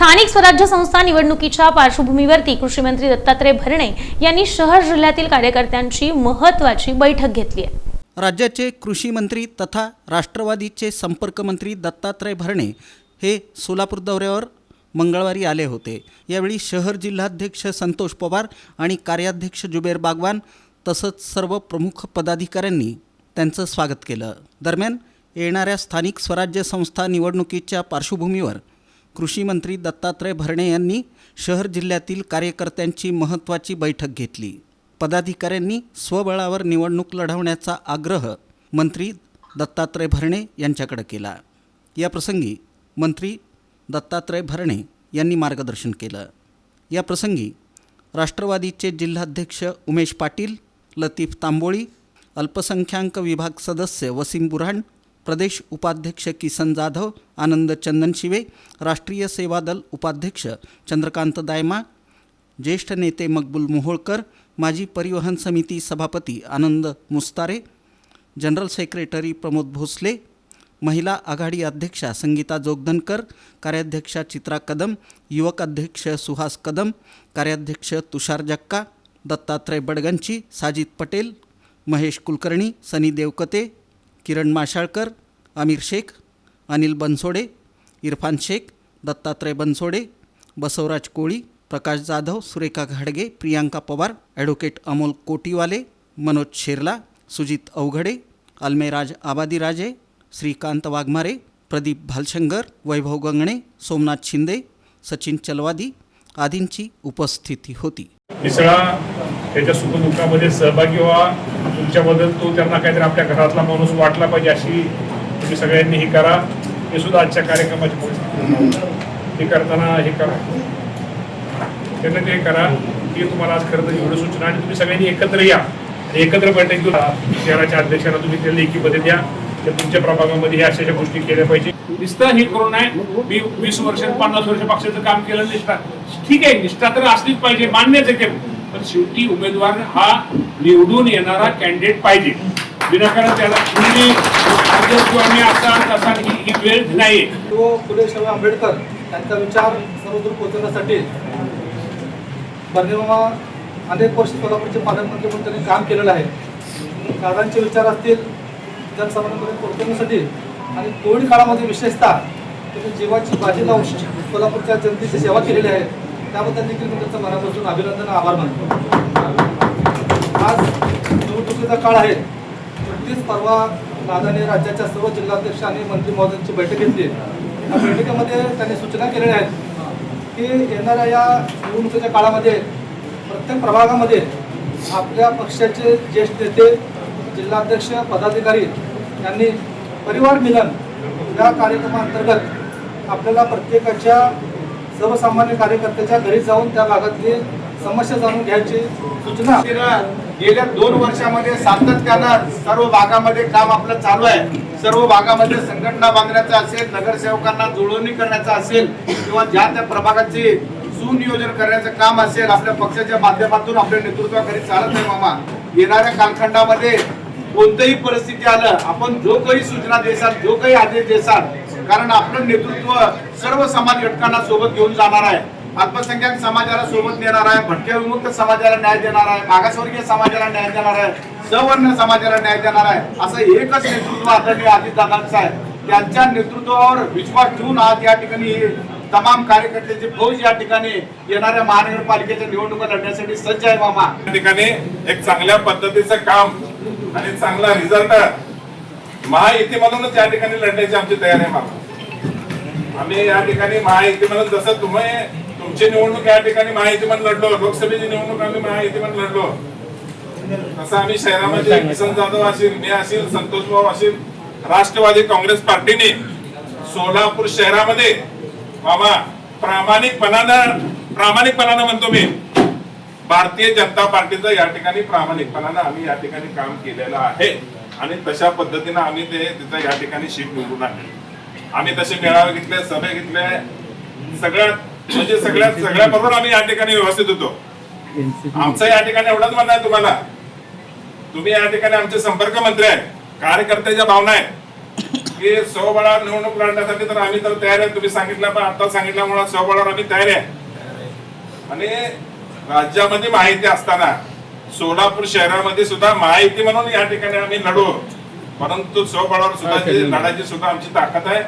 स्थानिक स्वराज्य संस्था निवडणुकीच्या पार्श्वभूमीवरती कृषी मंत्री दत्तात्रय भरणे यांनी शहर जिल्ह्यातील कार्यकर्त्यांची महत्वाची बैठक घेतली आहे. राज्याचे कृषी मंत्री तथा राष्ट्रवादीचे संपर्कमंत्री दत्तात्रय भरणे हे सोलापूर दौऱ्यावर मंगळवारी आले होते. यावेळी शहर जिल्हाध्यक्ष संतोष पवार आणि कार्याध्यक्ष जुबेर बागवान तसंच सर्व प्रमुख पदाधिकाऱ्यांनी त्यांचं स्वागत केलं. दरम्यान येणाऱ्या स्थानिक स्वराज्य संस्था निवडणुकीच्या पार्श्वभूमीवर कृषी मंत्री दत्तात्रय भरणे यांनी शहर जिल्ह्यातील कार्यकर्त्यांची महत्त्वाची बैठक घेतली. पदाधिकाऱ्यांनी स्वबळावर निवडणूक लढवण्याचा आग्रह मंत्री दत्तात्रय भरणे यांच्याकडे केला. याप्रसंगी मंत्री दत्तात्रय भरणे यांनी मार्गदर्शन केलं. या प्रसंगी राष्ट्रवादीचे जिल्हाध्यक्ष उमेश पाटील लतीफ तांबोळी अल्पसंख्याक विभाग सदस्य वसीम बुऱ्हाण प्रदेश उपाध्यक्ष किसन जाधव आनंद चंदन शिवे राष्ट्रीय सेवा दल उपाध्यक्ष चंद्रकांत दायमा ज्येष्ठ नेते मकबूल मोहोळकर माजी परिवहन समिती सभापती आनंद मुस्तारे जनरल सेक्रेटरी प्रमोद भोसले महिला आघाडी अध्यक्षा संगीता जोगदनकर कार्याध्यक्षा चित्रा कदम युवक अध्यक्ष सुहास कदम कार्याध्यक्ष तुषार जक्का दत्तात्रय बडगंची साजिद पटेल महेश कुलकर्णी सनी देवकते किरण माशाळकर आमिर शेख अनिल बनसोडे इरफान शेख दत्तात्रय बनसोडे बसवराज कोळी प्रकाश जाधव सुरेखा घाडगे प्रियांका पवार ॲडव्होकेट अमोल कोटीवाले मनोज शेरला सुजित अवघडे अल्मेराज आबादीराजे श्रीकांत वाघमारे प्रदीप भालशंगर वैभव गंगणे सोमनाथ शिंदे सचिन चलवादी आदींची उपस्थिती होती. मिसळा त्याच्या सुखदुःखामध्ये सहभागी व्हा. तुमच्याबद्दल तो त्यांना काहीतरी आपल्या घरातला माणूस वाटला पाहिजे अशी तुम्ही सगळ्यांनी हे करा. हे सुद्धा आजच्या कार्यक्रमाची परिस्थिती. हे करताना हे करा. त्यांना ते करा. की तुम्हाला आज खरं तर एवढं सूचना आणि तुम्ही सगळ्यांनी एकत्र या. आणि एकत्र बैठक घेऊन शहराच्या अध्यक्षांना तुम्ही त्या लेखीमध्ये द्या. की तुमच्या प्रभागामध्ये ह्या अशा गोष्टी केल्या पाहिजे. निष्ठा हे करून नाही मी वीस वर्ष पन्नास वर्ष पक्षाचं काम केलं. निष्ठा ठीक आहे. निष्ठा तर असलीच पाहिजे. मान्यच आहे. ते पण शेवटी उमेदवार हा निवडून येणारा कॅन्डिडेट पाहिजे. विनाकारण त्याला तुम्ही अध्यक्ष आणि असा तसा ही ही वेळ नाही. तो फुले शाहू आंबेडकर त्यांचा विचार सर्वदूर पोहोचवण्यासाठी बर्नेमामा अनेक वर्ष कोल्हापूरचे पालकमंत्री म्हणून त्यांनी काम केलेलं आहे. दादांचे विचार असतील जनसामान्यांपर्यंत पोहोचवण्यासाठी आणि कोविड काळामध्ये विशेषतः त्यांनी जीवाची बाजी लावून कोल्हापूरच्या जनतेची सेवा केलेली आहे त्याबद्दल देखील मी त्यांचं मनापासून अभिनंदन आभार मानतो. आज निवडणुकीचा काळ आहे. नुकतीच परवा दादाने राज्याच्या सर्व जिल्हाध्यक्ष आणि मंत्री महोदयांची बैठक घेतली. या बैठकीमध्ये त्यांनी सूचना केलेल्या आहेत की येणाऱ्या या निवडणुकीच्या काळामध्ये प्रत्येक प्रभागामध्ये आपल्या पक्षाचे ज्येष्ठ नेते जिल्हाध्यक्ष पदाधिकारी यांनी परिवार मिलन या कार्यक्रमाअंतर्गत आपल्याला प्रत्येकाच्या सर्वसामान्य कार्यकर्त्याच्या घरी जाऊन त्या भागातली समस्या जाणून घ्यायची सूचना. गेल्या दोन वर्षामध्ये सातत्यानं सर्व भागामध्ये काम आपलं चालू आहे. सर्व भागामध्ये संघटना बांधण्याचं असेल नगरसेवकांना जुळवणी करण्याचं असेल किंवा ज्या त्या प्रभागाचे सुनियोजन करण्याचं काम असेल आपल्या पक्षाच्या माध्यमातून आपल्या नेतृत्वाखाली चालत आहे मामा. येणाऱ्या कालखंडामध्ये कोणतंही परिस्थिती आलं आपण जो काही सूचना देसाल जो काही आदेश देसाल कारण आपलं नेतृत्व सर्व समाज घटकांना सोबत घेऊन जाणार आहे. अल्पसंख्याक समाजाला सोबत नेणार आहे भटक्या विमुक्त समाजाला न्याय देणार आहे मागासवर्गीय समाजाला न्याय देणार आहे सवर्ण समाजाला न्याय देणार आहे असं एकच नेतृत्व आदरणीय अजितदादांचं आहे त्यांच्या नेतृत्वावर विश्वास ठेवून आज या ठिकाणी तमाम कार्यकर्त्याची फौज या ठिकाणी येणाऱ्या महानगरपालिकेच्या निवडणुका लढण्यासाठी सज्ज आहे मामा. या ठिकाणी एक चांगल्या पद्धतीचं काम आणि चांगला रिझल्ट महायुतीमधूनच या ठिकाणी लढण्याची आमची तयारी आहे मामा. आम्ही या ठिकाणी महायुतीमधून जसं तुम्ही तुमची निवडणूक या ठिकाणी महायुतीमध्ये लढलो लोकसभेची निवडणूक आम्ही महायुतीमध्ये लढलो. तसं आम्ही शहरामध्ये किसन जाधव असेल मी असेल संतोष भाऊ असेल राष्ट्रवादी काँग्रेस पार्टीने सोलापूर शहरामध्ये मामा प्रामाणिकपणानं प्रामाणिकपणानं म्हणतो मी भारतीय जनता पार्टीचं या ठिकाणी प्रामाणिकपणानं आम्ही या ठिकाणी काम केलेलं आहे. आणि तशा पद्धतीनं आम्ही ते तिथं या ठिकाणी शीट निवडून आहे आम्ही तसे मेळावे घेतले सभे घेतले सगळ्यात म्हणजे सगळ्यात सगळ्या बरोबर आम्ही या ठिकाणी व्यवस्थित होतो. आमचं या ठिकाणी एवढंच म्हणणं आहे तुम्हाला. तुम्ही या ठिकाणी आमचे संपर्क मंत्री आहे कार्यकर्त्याच्या भावना आहे की स्वबळावर निवडणूक लढण्यासाठी तर आम्ही तर तयार आहे तुम्ही सांगितलं पण आता सांगितल्यामुळे स्वबळावर आम्ही तयार आहे. आणि राज्यामध्ये माहिती असताना सोलापूर शहरामध्ये सुद्धा माहिती म्हणून या ठिकाणी आम्ही लढू. परंतु स्वबळावर सुद्धा लढायची सुद्धा आमची ताकद आहे.